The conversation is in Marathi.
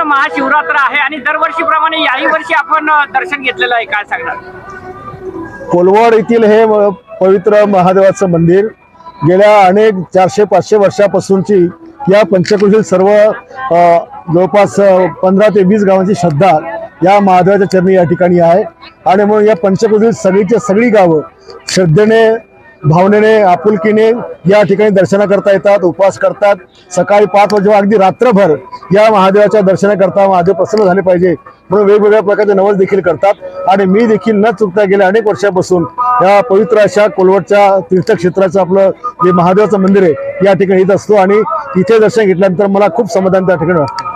महाशिवरात्र आहे आणि दरवर्षीप्रमाणे याही वर्षी आपण दर्शन घेतलेलं आहे. काय सांगणार? कोलवाड येथील हे पवित्र महादेवाचं मंदिर गेल्या अनेक चारशे पाचशे वर्षापासूनची या पंचक्रोशीतील सर्व जवळपास पंधरा ते वीस गावांची श्रद्धा या महादेवाच्या चरणी या ठिकाणी आहे. आणि म्हणून या पंचक्रोशीतील सगळीच्या सगळी गावं श्रद्धेने भावनेने आपुलकीने या ठिकाणी दर्शना करता येतात उपवास करतात. सकाळी पाच वाजेवा अगदी रात्रभर या महादेवाच्या दर्शनाकरता महादेव प्रसन्न झाले पाहिजे म्हणून वेगवेगळ्या प्रकारचे नवस देखील करतात. आणि मी देखील न चुकता गेल्या अनेक वर्षापासून या पवित्र अशा कोलवटच्या तीर्थक्षेत्राचं आपलं जे महादेवाचं मंदिर आहे या ठिकाणी येत असतो. आणि इथे दर्शन घेतल्यानंतर मला खूप समाधान त्या ठिकाणी वाटतं.